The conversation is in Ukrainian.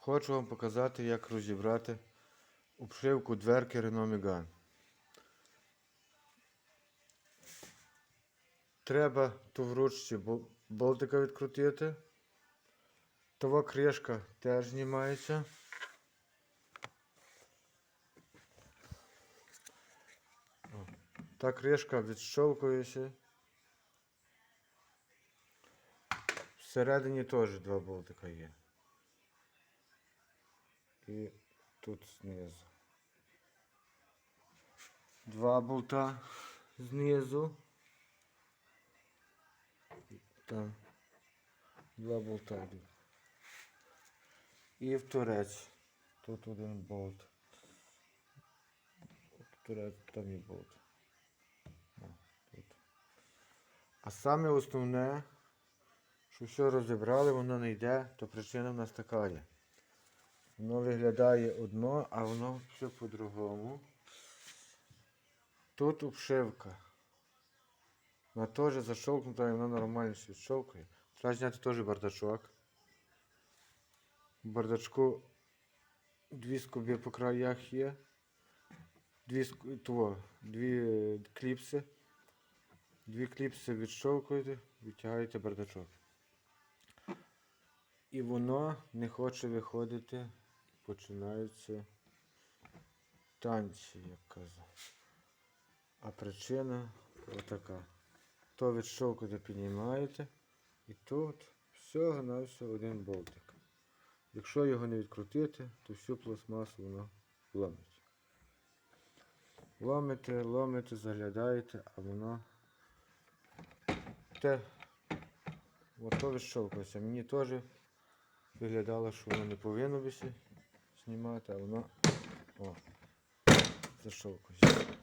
Хочу вам показати, як розібрати обшивку дверки Renault Megane. Треба ту в ручці болтика відкрутити. Того кришка теж знімається. Та кришка відщолкується. Всередині теж два болтика є. І тут знизу. Два болта знизу. Там. Два болта йдуть. І в торець. Тут один болт. В торець там і болт. А саме основне, що все розібрали, воно не йде, то причина в нас така є. Воно виглядає одно, а воно все по-другому. Тут обшивка. Вона теж защолкнута і вона нормально все відщолкує. Треба зняти теж бардачок. В бардачку дві скоби по краях є. Дві, того, дві кліпси. Дві кліпси відщолкуєте, відтягаєте бардачок. І воно не хоче виходити. Починаються танці, як казав. А причина отака. То відщолкуєте, піднімаєте, і тут всього на всього один болтик. Якщо його не відкрутити, то всю пластмасу воно ломить. Ломите, ломите, заглядаєте, а воно те ото відщолкується. Мені теж виглядало, що воно не повинно бися знімати, а воно о, защолкується.